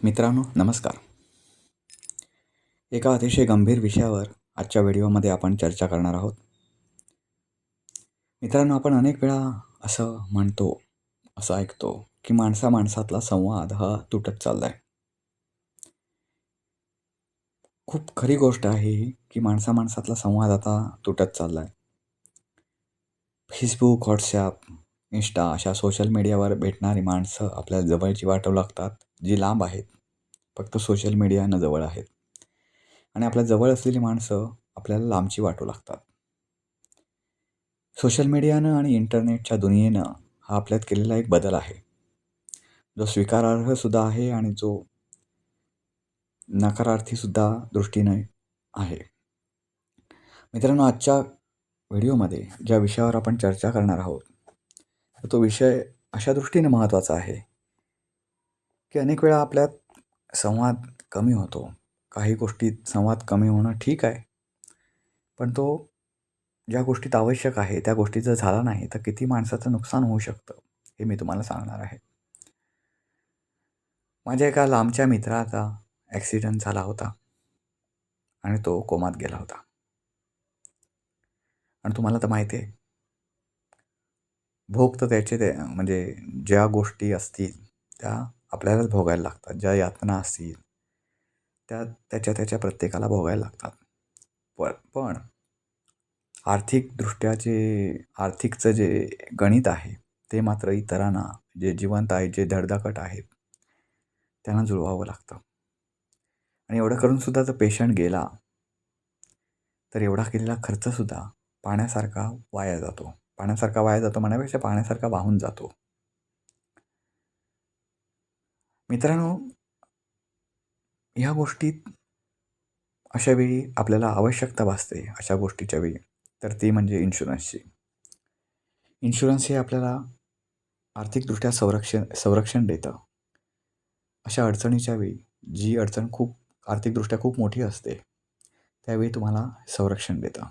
मित्रांनो नमस्कार. एका अतिशय गंभीर विषयावर आजच्या व्हिडिओमध्ये आपण चर्चा करणार आहोत. मित्रांनो आपण अनेक वेळा असं म्हणतो असं ऐकतो की माणसा माणसातला संवाद हा तुटत चालला आहे खूप खरी गोष्ट आहे ही की माणसा माणसातला संवाद आता तुटत चालला आहे फेसबुक व्हॉट्सॲप इंस्टा अशा सोशल मीडियावर भेटणारी माणसं आपल्याला जवळची वाटू लागतात. जी लांब आहेत फक्त सोशल मीडियानं जवळ आहेत. आणि आपल्या जवळ असलेली माणसं आपल्याला लांबची वाटू लागतात. सोशल मीडियानं आणि इंटरनेटच्या दुनियेनं हा आपल्यात केलेला एक बदल आहे. जो स्वीकारार्हसुद्धा आहे आणि जो नकारार्थीसुद्धा दृष्टीने आहे. मित्रांनो आजच्या व्हिडिओमध्ये ज्या विषयावर आपण चर्चा करणार आहोत तो विषय अशा दृष्टीने महत्त्वाचा आहे. की अनेक वेळा आपल्यात संवाद कमी होतो. काही गोष्टीत संवाद कमी होणं ठीक आहे. पण तो ज्या गोष्टीत आवश्यक आहे त्या गोष्टी जर झाला नाही तर किती माणसाचं नुकसान होऊ शकतं हे मी तुम्हाला सांगणार आहे. माझ्या एका लांबच्या मित्राचा ॲक्सिडेंट झाला होता. आणि तो कोमात गेला होता. आणि तुम्हाला तर माहिती आहे. भोग तर त्याचे ते म्हणजे ज्या गोष्टी असतील त्या आपल्यालाच भोगायला लागतात. ज्या यातना असतील त्या त्याच्या त्याच्या प्रत्येकाला भोगायला लागतात. पण पण आर्थिकदृष्ट्या जे आर्थिकचं जे गणित आहे ते मात्र इतरांना जे जिवंत आहेत जे धडधाकट आहेत त्यांना जुळवावं लागतं. आणि एवढं करूनसुद्धा जर पेशंट गेला तर एवढा केलेला खर्चसुद्धा पाण्यासारखा वाया जातो. पाण्यासारखा वाया जातो म्हणण्यापेक्षा पाण्यासारखा वाहून जातो. मित्रांनो ह्या गोष्टीत अशा वेळी आपल्याला आवश्यकता भासते अशा गोष्टीच्या वेळी. तर ती म्हणजे इन्शुरन्सची इन्शुरन्स हे आपल्याला आर्थिकदृष्ट्या संरक्षण संरक्षण देतं. अशा अडचणीच्या वेळी जी अडचण खूप आर्थिकदृष्ट्या खूप मोठी असते त्यावेळी तुम्हाला संरक्षण देतं.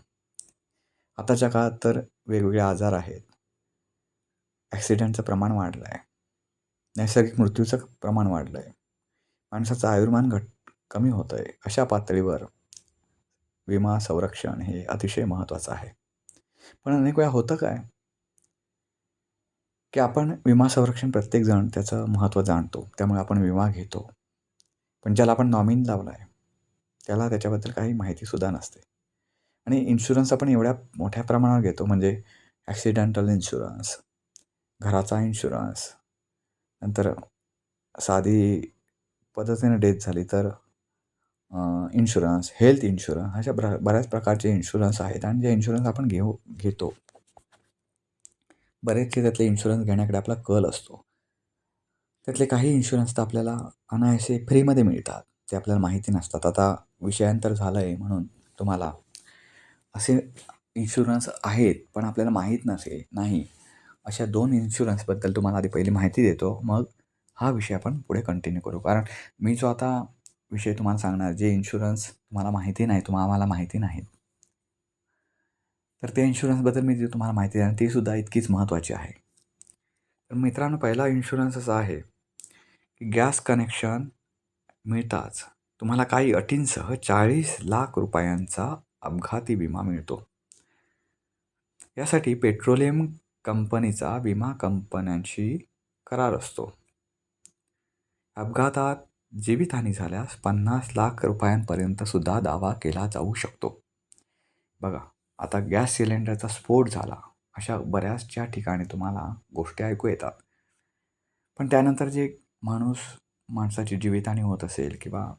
आताच्या काळात तर वेगवेगळे आजार आहेत. ॲक्सिडेंटचं प्रमाण वाढलं आहे नैसर्गिक मृत्यूचं प्रमाण वाढलं आहे माणसाचं आयुर्मान घट कमी होतं आहे अशा पातळीवर विमा संरक्षण हे अतिशय महत्त्वाचं आहे. पण अनेक वेळा होतं काय? की आपण विमा संरक्षण प्रत्येकजण त्याचं महत्त्व जाणतो. त्यामुळे आपण विमा घेतो. पण ज्याला आपण नॉमिन लावला आहे त्याला त्याच्याबद्दल काही माहितीसुद्धा नसते. आणि इन्शुरन्स आपण एवढ्या मोठ्या प्रमाणावर घेतो. म्हणजे ॲक्सिडेंटल इन्शुरन्स घराचा इन्शुरन्स नंतर साधी पद्धतीने डेथ झाली तर इन्शुरन्स हेल्थ इन्शुरन्स अशा ब्र बऱ्याच प्रकारचे इन्शुरन्स आहेत आणि जे इन्शुरन्स आपण घेऊ घेतो. बरेचसे त्यातले इन्शुरन्स घेण्याकडे आपला कल असतो. त्यातले काही इन्शुरन्स तर आपल्याला अनायासे फ्रीमध्ये मिळतात ते आपल्याला माहिती नसतात. आता विषयांतर झालं आहे म्हणून तुम्हाला. असे इन्शुरन्स आहेत पण आपल्याला माहीत नसे नाही. अशा दोन इन्शुरन्सबद्दल तुम्हाला आधी पहिली माहिती देतो. मग हा विषय आपण पुढे कंटिन्यू करू. कारण मी जो आता विषय तुम्हाला सांगणार जे इन्शुरन्स तुम्हाला माहिती नाही तुम्हाला आम्हाला माहिती नाहीत तर त्या इन्शुरन्सबद्दल मी जे तुम्हाला माहिती देणार ती सुद्धा इतकीच महत्त्वाची आहे. तर मित्रांनो पहिला इन्शुरन्स असा आहे की गॅस कनेक्शन मिळताच तुम्हाला काही अटींसह चाळीस लाख रुपयांचा अपघाती विमा मिळतो. यासाठी पेट्रोलियम कंपनीचा विमा कंपन्यांशी करार असतो. अपघातात जीवितहानी झाल्यास पन्नास लाख रुपयांपर्यंत सुद्धा दावा केला जाऊ शकतो. बघा आता गॅस सिलेंडरचा स्फोट झाला. अशा बऱ्याचशा ठिकाणी तुम्हाला गोष्टी ऐकू येतात. पण त्यानंतर जे माणूस माणसाची जीवितहानी होत असेल किंवा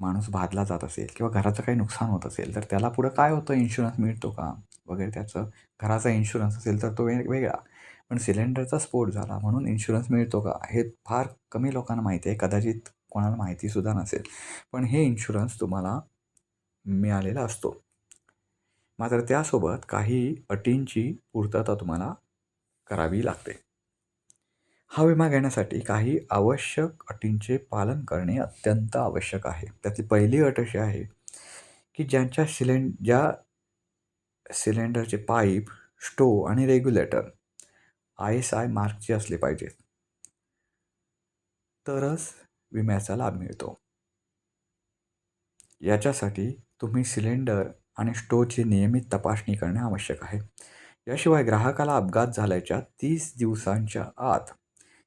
माणूस भादला जात असेल किंवा घराचं काही नुकसान होत असेल तर त्याला पुढं काय होतं? इन्शुरन्स मिळतो का? वगैरे त्याचं घराचा इन्शुरन्स असेल तर तो वेग वेगळा. पण सिलेंडरचा स्फोट झाला म्हणून इन्शुरन्स मिळतो का? हे फार कमी लोकांना माहिती आहे. कदाचित कोणाला माहितीसुद्धा नसेल. पण हे इन्शुरन्स तुम्हाला मिळालेला असतो. मात्र त्यासोबत काही अटींची पूर्तता तुम्हाला करावी लागते. हा विमा घेण्यासाठी काही आवश्यक अटींचे पालन करणे अत्यंत आवश्यक आहे. त्यातली पहिली अट अशी आहे की ज्यांच्या सिलेंड ज्या सिलेंडरचे पाईप स्टोव आणि रेग्युलेटर. आय एस आय मार्कचे असले पाहिजेत तरच विम्याचा लाभ मिळतो. याच्यासाठी तुम्ही सिलेंडर आणि स्टोची नियमित तपासणी करणे आवश्यक आहे. याशिवाय ग्राहकाला अपघात झाल्याच्या तीस दिवसांच्या आत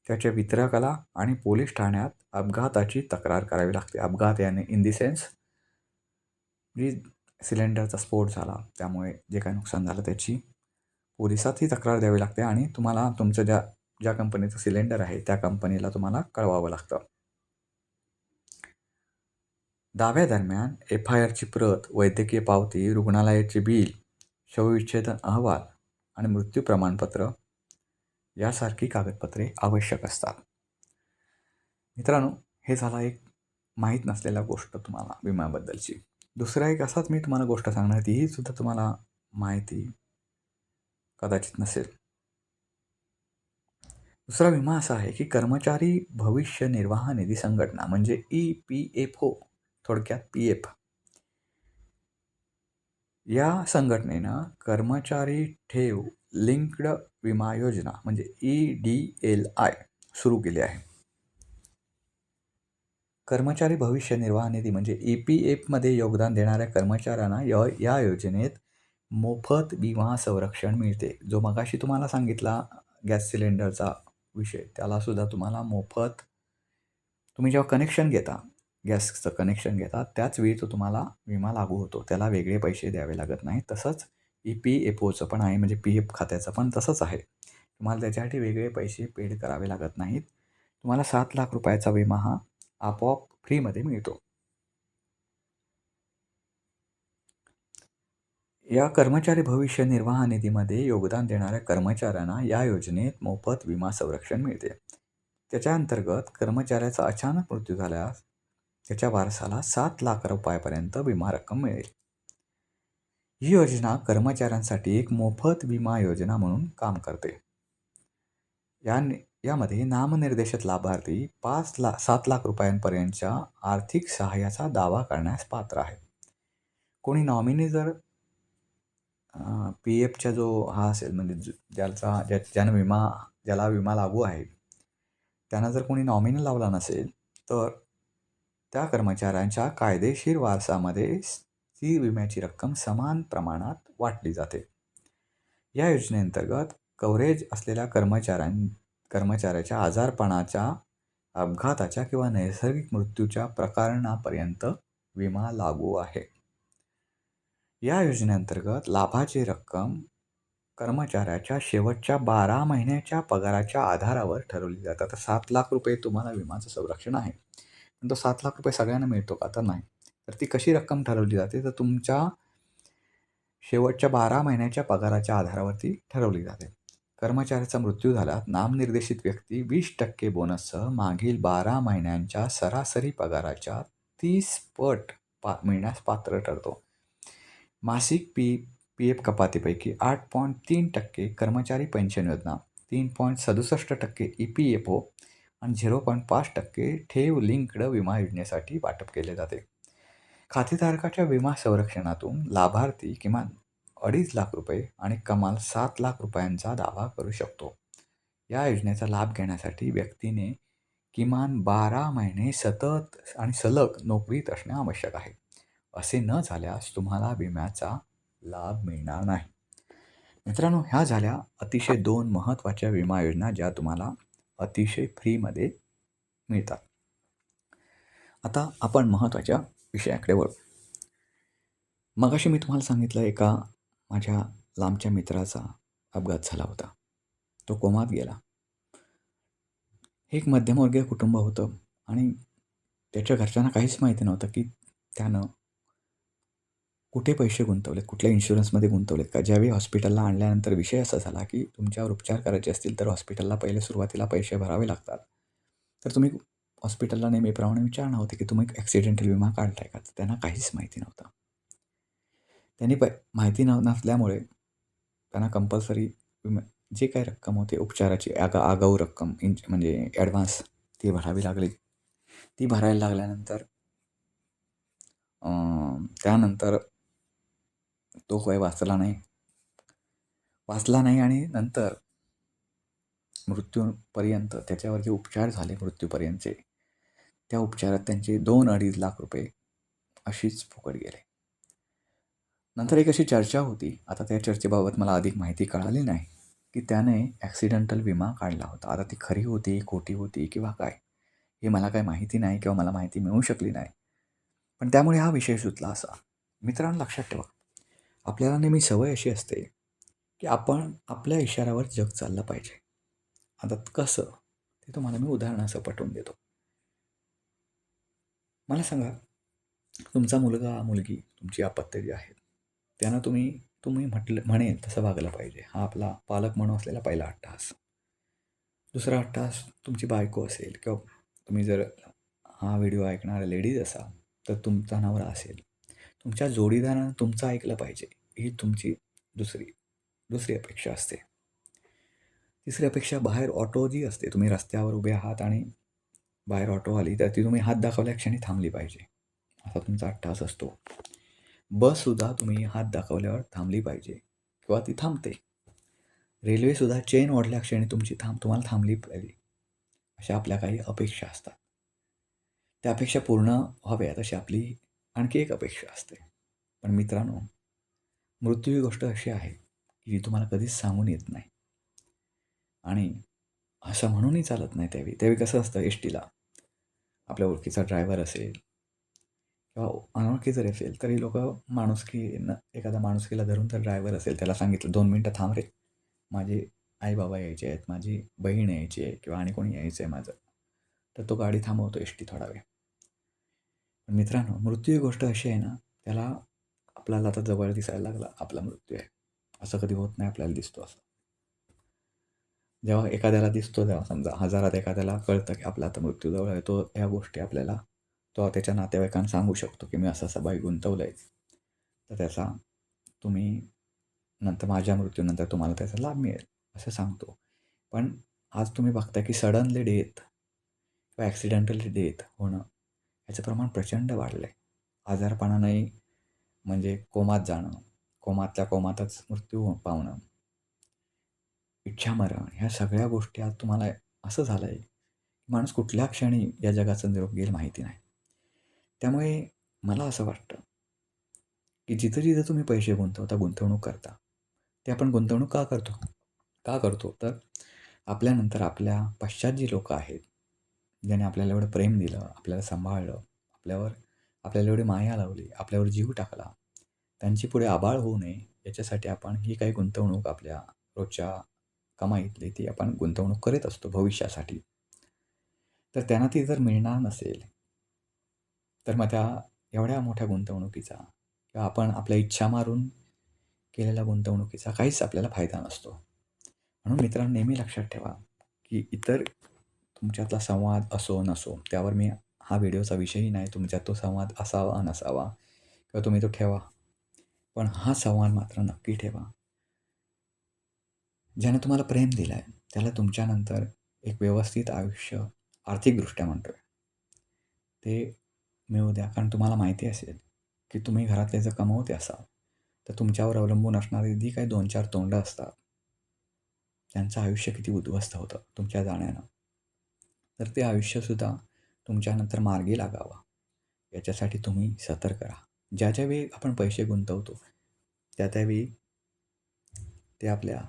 त्याच्या वितरकाला आणि पोलीस ठाण्यात अपघाताची तक्रार करावी लागते. अपघात याने इन दी सेन्स जी सिलेंडरचा स्फोट झाला. त्यामुळे जे काही नुकसान झालं त्याची पोलिसातही तक्रार द्यावी लागते आणि तुम्हाला तुमचं ज्या ज्या कंपनीचं सिलेंडर आहे त्या कंपनीला तुम्हाला कळवावं लागतं. दाव्यादरम्यान एफ आय आरची प्रत वैद्यकीय पावती रुग्णालयाचे बिल शवविच्छेदन अहवाल आणि मृत्यू प्रमाणपत्र यासारखी कागदपत्रे आवश्यक असतात. मित्रांनो हे झाला एक माहीत नसलेला गोष्ट तुम्हाला विम्याबद्दलची. दुसरा एक असाच मी तुम्हाला गोष्ट सांगणार तीही सुद्धा तुम्हाला माहिती कदाचित नसेल. दुसरा विमा असा आहे की कर्मचारी भविष्य निर्वाह निधी संघटना म्हणजे ई पी एफ़ ओ, थोडक्यात पी एफ़. या संघटनेनं कर्मचारी ठेव, लिंक्ड विमा योजना म्हणजे ई डी एल आय सुरू केली आहे. कर्मचारी भविष्य निर्वाह निधी म्हणजे ई पी एफमध्ये योगदान देणाऱ्या कर्मचाऱ्यांना य या योजनेत मोफत विमा संरक्षण मिळते. जो मगाशी तुम्हाला सांगितला गॅस सिलेंडरचा विषय त्यालासुद्धा तुम्हाला मोफत तुम्ही जेव्हा कनेक्शन घेता गॅसचं कनेक्शन घेता त्याच वेळी तो तुम्हाला विमा लागू होतो. त्याला वेगळे पैसे द्यावे लागत नाही तसंच ई पी एफ ओचं पण आहे म्हणजे पी एफ खात्याचं पण तसंच आहे. तुम्हाला त्याच्यासाठी वेगळे पैसे पेड करावे लागत नाहीत. तुम्हाला सात लाख रुपयाचा विमा हा आपोआप फ्रीमध्ये मिळतो. या कर्मचारी भविष्य निर्वाह निधीमध्ये योगदान देणाऱ्या कर्मचाऱ्यांना या योजनेत मोफत विमा संरक्षण मिळते. त्याच्या अंतर्गत कर्मचाऱ्याचा अचानक मृत्यू झाल्यास त्याच्या वारसाला सात लाख रुपयापर्यंत विमा रक्कम मिळेल. ही योजना कर्मचाऱ्यांसाठी एक मोफत विमा योजना म्हणून काम करते. या यामध्ये नामनिर्देशित लाभार्थी पाच ला सात लाख रुपयांपर्यंतच्या आर्थिक सहाय्याचा दावा करण्यास पात्र आहे कोणी नॉमिनी जर पी एफचा जो हा असेल म्हणजे ज्याचा ज्या ज्यानं विमा ज्याला विमा लागू आहे त्यांना जर कोणी नॉमिनी लावला नसेल तर त्या कर्मचाऱ्यांच्या कायदेशीर वारसामध्ये ती विम्याची रक्कम समान प्रमाणात वाटली जाते. या योजनेअंतर्गत कव्हरेज असलेल्या कर्मचाऱ्यां कर्मचाऱ्याच्या आजारपणाच्या अपघाताच्या किंवा नैसर्गिक मृत्यूच्या प्रकरणापर्यंत विमा लागू आहे. या योजनेअंतर्गत लाभाची रक्कम कर्मचाऱ्याच्या शेवटच्या बारा महिन्याच्या पगाराच्या आधारावर ठरवली जातात आता सात लाख रुपये तुम्हाला विमाचं संरक्षण आहे. पण तो सात लाख रुपये सगळ्यांना मिळतो का? तर नाही. तर ती कशी रक्कम ठरवली जाते? तर तुमच्या शेवटच्या बारा महिन्याच्या पगाराच्या आधारावरती ठरवली जाते. कर्मचाऱ्याचा मृत्यू झाला. नामनिर्देशित व्यक्ती वीस टक्के बोनससह मागील बारा महिन्यांच्या सरासरी पगाराच्या तीस पट पा मिळण्यास पात्र ठरतो. मासिक पी पी एफ कपातीपैकी आठ पॉईंट तीन टक्के कर्मचारी पेन्शन योजना तीन पॉईंट सदुसष्ट टक्के ई पी एफ ओ आणि झिरो पॉईंट पाच टक्के ठेव लिंक्ड विमा योजनेसाठी वाटप केले जाते. खातेधारकाच्या विमा संरक्षणातून लाभार्थी किमान अडीच लाख रुपये आणि कमाल सात लाख रुपयांचा दावा करू शकतो. या योजनेचा लाभ घेण्यासाठी व्यक्तीने किमान बारा महिने सतत आणि सलग नोकरीत असणे आवश्यक आहे. असे न झाल्यास तुम्हाला विम्याचा लाभ मिळणार नाही. मित्रांनो ह्या झाल्या अतिशय दोन महत्त्वाच्या विमा योजना ज्या तुम्हाला अतिशय फ्रीमध्ये मिळतात. आता आपण महत्त्वाच्या विषयाकडे वळू. मगाशी मी तुम्हाला सांगितलं एका माझ्या लांबच्या मित्राचा अपघात झाला होता. तो कोमात गेला. हे एक मध्यमवर्गीय कुटुंब होतं आणि त्याच्या घरच्यांना काहीच माहिती नव्हतं की त्यानं कुठे पैसे गुंतवलेत कुठल्या इन्शुरन्समध्ये गुंतवलेत का? ज्यावेळी हॉस्पिटलला आणल्यानंतर विषय असा झाला की तुमच्यावर उपचार करायचे असतील तर हॉस्पिटलला पहिले सुरुवातीला पैसे भरावे लागतात. तर तुम्ही हॉस्पिटलला नेहमीप्रमाणे विचारणार होते की तुम्ही ॲक्सिडेंटल विमा काढलाय का? त्यांना काहीच माहिती नव्हतं. त्यांनी प माहिती न नसल्यामुळे त्यांना कंपल्सरी जे काही रक्कम होते उपचाराची आगा आगाऊ रक्कम इंच म्हणजे ॲडव्हान्स ती भरावी लागली. ती भरायला लागल्यानंतर त्यानंतर तो होय वाचला नाही. वाचला नाही आणि नंतर मृत्यूपर्यंत त्याच्यावर जे उपचार झाले मृत्यूपर्यंतचे त्या उपचारात त्यांचे दोन अडीच लाख रुपये अशीच फुकट गेले. नंतर एक अशी चर्चा होती. आता त्या चर्चेबाबत मला अधिक माहिती कळाली नाही की त्याने ॲक्सिडेंटल विमा काढला होता. आता ती खरी होती खोटी होती किंवा काय? हे मला काय माहिती नाही किंवा मला माहिती मिळू शकली नाही. पण त्यामुळे हा विषय सुचला असा. मित्रांनो लक्षात ठेवा. आपल्याला नेहमी सवय अशी असते की आपण आपल्या इशाऱ्यावर जग चाललं पाहिजे. आता कसं? ते तुम्हाला मी उदाहरणासह पटवून देतो. मला सांगा तुमचा मुलगा मुलगी तुमची अपत्य जी आहेत त्यांना तुम्ही तुम्ही म्हटलं म्हणेल तसं वागलं पाहिजे. हा आपला पालक म्हणून असलेला पहिला अट्टहास. दुसरा अट्टहास तुमची बायको असेल किंवा तुम्ही जर हा व्हिडिओ ऐकणारा लेडीज असाल तर तुमचा नवरा असेल. तुमच्या जोडीदारानं तुमचं ऐकलं पाहिजे. ही तुमची दुसरी दुसरी अपेक्षा असते. तिसरी अपेक्षा बाहेर ऑटो जी असते तुम्ही रस्त्यावर उभे आहात आणि बाहेर ऑटो आली तर ती तुम्ही हात दाखवल्या क्षणी थांबली पाहिजे. असा तुमचा अट्टहास असतो. बससुद्धा तुम्ही हात दाखवल्यावर थांबली पाहिजे किंवा ती थांबते. रेल्वेसुद्धा चेन ओढल्या क्षणी तुमची थांब तुम्हाला थांबली पाहिजे. अशा आपल्या काही अपेक्षा असतात. त्या अपेक्षा पूर्ण व्हाव्यात अशी आपली आणखी एक अपेक्षा असते. पण मित्रांनो मृत्यू ही गोष्ट अशी आहे की जी तुम्हाला कधीच सांगून येत नाही. आणि असं म्हणूनही चालत नाही त्यावेळी. त्यावेळी कसं असतं एस टीला? आपल्या ओळखीचा ड्रायव्हर असेल किंवा अनोळखी जरी असेल तरी लोक माणुसकी एखादा माणुसकीला धरून तर ड्रायव्हर असेल त्याला सांगितलं दोन मिनटं थांब रे. माझे आई बाबा यायचे आहेत माझी बहीण यायची आहे किंवा आणि कोणी यायचं आहे माझं. तर तो गाडी थांबवतो एस टी थोडा वेळ. पण मित्रांनो मृत्यू ही गोष्ट अशी आहे ना त्याला आपल्याला आता जवळ दिसायला लागला आपला मृत्यू आहे. असं कधी होत नाही आपल्याला दिसतो असं. जेव्हा एखाद्याला दिसतो तेव्हा समजा हजारात एखाद्याला कळतं की आपला आता मृत्यू जवळ आहे तो ह्या गोष्टी आपल्याला तो त्याच्या नातेवाईकांना सांगू शकतो की मी असं असं बाई गुंतवलं आहे तर त्याचा तुम्ही नंतर माझ्या मृत्यूनंतर तुम्हाला त्याचा लाभ मिळेल असं सांगतो. पण आज तुम्ही बघता की सडनली डेथ किंवा ॲक्सिडेंटली डेथ होणं याचं प्रमाण प्रचंड वाढलं आहे आजारपणानंही म्हणजे कोमात जाणं कोमातल्या कोमातच मृत्यू पावणं इच्छामरण ह्या सगळ्या गोष्टी आज तुम्हाला असं झालं आहे माणूस कुठल्या क्षणी या जगाचा निरोप घेईल माहिती नाही. त्यामुळे मला असं वाटतं की जिथं जिथं तुम्ही पैसे गुंतवता गुंतवणूक करता ते आपण गुंतवणूक का करतो? का करतो? तर आपल्यानंतर आपल्या पश्चात जी लोकं आहेत ज्याने आपल्याला एवढं प्रेम दिलं आपल्याला सांभाळलं आपल्यावर आपल्याला एवढी माया लावली आपल्यावर जीव टाकला त्यांची पुढे आबाळ होऊ नये याच्यासाठी आपण ही काही गुंतवणूक आपल्या रोजच्या कमाईतली ती आपण गुंतवणूक करत असतो भविष्यासाठी. तर त्यांना ती जर मिळणार नसेल तर मग त्या एवढ्या मोठ्या गुंतवणुकीचा किंवा आपण आपल्या इच्छा मारून केलेल्या गुंतवणुकीचा काहीच आपल्याला फायदा नसतो. म्हणून मित्रांनो नेहमी लक्षात ठेवा की इतर तुमच्यातला संवाद असो नसो त्यावर मी हा व्हिडिओचा विषयही नाही. तुमच्यात तो संवाद असावा नसावा किंवा तुम्ही तो ठेवा. पण हा संवाद मात्र नक्की ठेवा. ज्याने तुम्हाला प्रेम दिलं आहे त्याला तुमच्यानंतर एक व्यवस्थित आयुष्य आर्थिकदृष्ट्या म्हणतो आहे ते मिळू द्या. कारण तुम्हाला माहिती असेल की तुम्ही घरातले जर कमवते असाल तर तुमच्यावर अवलंबून असणारी जी काही दोन चार तोंडं असतात. त्यांचं आयुष्य किती उद्ध्वस्त होतं तुमच्या जाण्यानं. तर ते आयुष्यसुद्धा तुमच्यानंतर मार्गी लागावं. याच्यासाठी तुम्ही सतर्क राहा. ज्या ज्यावेळी आपण पैसे गुंतवतो त्या त्यावेळी ते आपल्या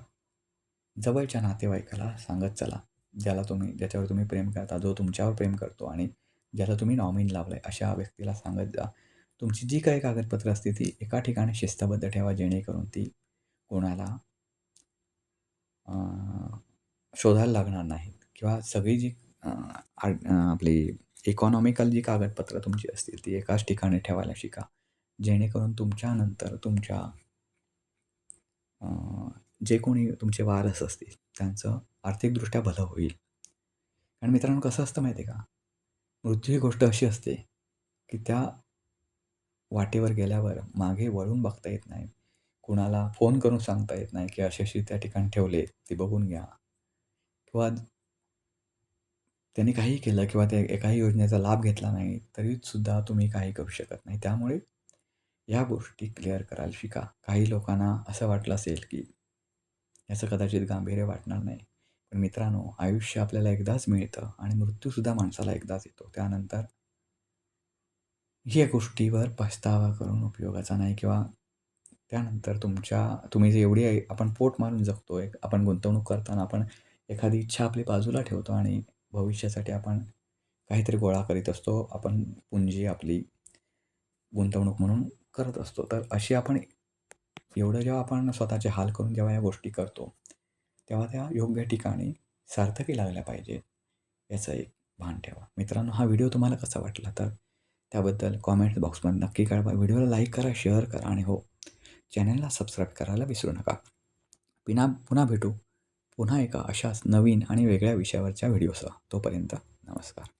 जवळच्या नातेवाईकाला सांगत चला ज्याला तुम्ही ज्याच्यावर तुम्ही प्रेम करता जो तुमच्यावर प्रेम करतो आणि ज्याला तुम्ही नॉमिन लावलं आहे अशा व्यक्तीला सांगत जा. तुमची जी काही कागदपत्रं असतील ती एका ठिकाणी शिस्तबद्ध ठेवा जेणेकरून ती कोणाला शोधायला लागणार नाहीत. किंवा सगळी जी आपली इकॉनॉमिकल जी कागदपत्रं तुमची असतील ती एकाच ठिकाणी ठेवायला शिका. जेणेकरून तुमच्यानंतर तुमच्या जे कोणी तुमचे वारस असतील त्यांचं आर्थिकदृष्ट्या भलं होईल. कारण मित्रांनो कसं असतं माहिती आहे का? मृत्यू ही गोष्ट अशी असते की त्या वाटेवर गेल्यावर मागे वळून बघता येत नाही. कुणाला फोन करून सांगता येत नाही की अशी अशी त्या ठिकाणी ठेवले ते बघून घ्या. किंवा त्यांनी काही केलं किंवा त्या एकाही योजनेचा लाभ घेतला नाही तरीसुद्धा तुम्ही काही करू शकत नाही. त्यामुळे या गोष्टी क्लिअर करायला शिका. काही लोकांना असं वाटलं असेल की याचं कदाचित गांभीर्य वाटणार नाही. पण मित्रांनो आयुष्य आपल्याला एकदाच मिळतं आणि मृत्यूसुद्धा माणसाला एकदाच येतो. त्यानंतर या गोष्टीवर पछतावा करून उपयोगाचा नाही किंवा त्यानंतर तुमच्या तुम्ही जे एवढी आपण पोट मारून जगतो एक आपण गुंतवणूक करताना आपण एखादी इच्छा आपली बाजूला ठेवतो आणि भविष्यासाठी आपण काहीतरी गोळा करीत असतो आपण पुंजी आपली गुंतवणूक म्हणून करत असतो. तर अशी आपण एवढं जेव्हा आपण स्वतःचे हाल करून जेव्हा या गोष्टी करतो तेव्हा त्या योग्य ठिकाणी सार्थकी लागल्या पाहिजेत याचं एक भान ठेवा. मित्रांनो हा व्हिडिओ तुम्हाला कसा वाटला तर त्याबद्दल कॉमेंट बॉक्समध्ये नक्की कळवा. व्हिडिओला लाईक करा शेअर करा आणि हो चॅनलला सबस्क्राईब करायला विसरू नका. पिना पुन्हा भेटू. पुन्हा एका अशाच नवीन आणि वेगळ्या विषयावरच्या व्हिडिओसह. तोपर्यंत नमस्कार.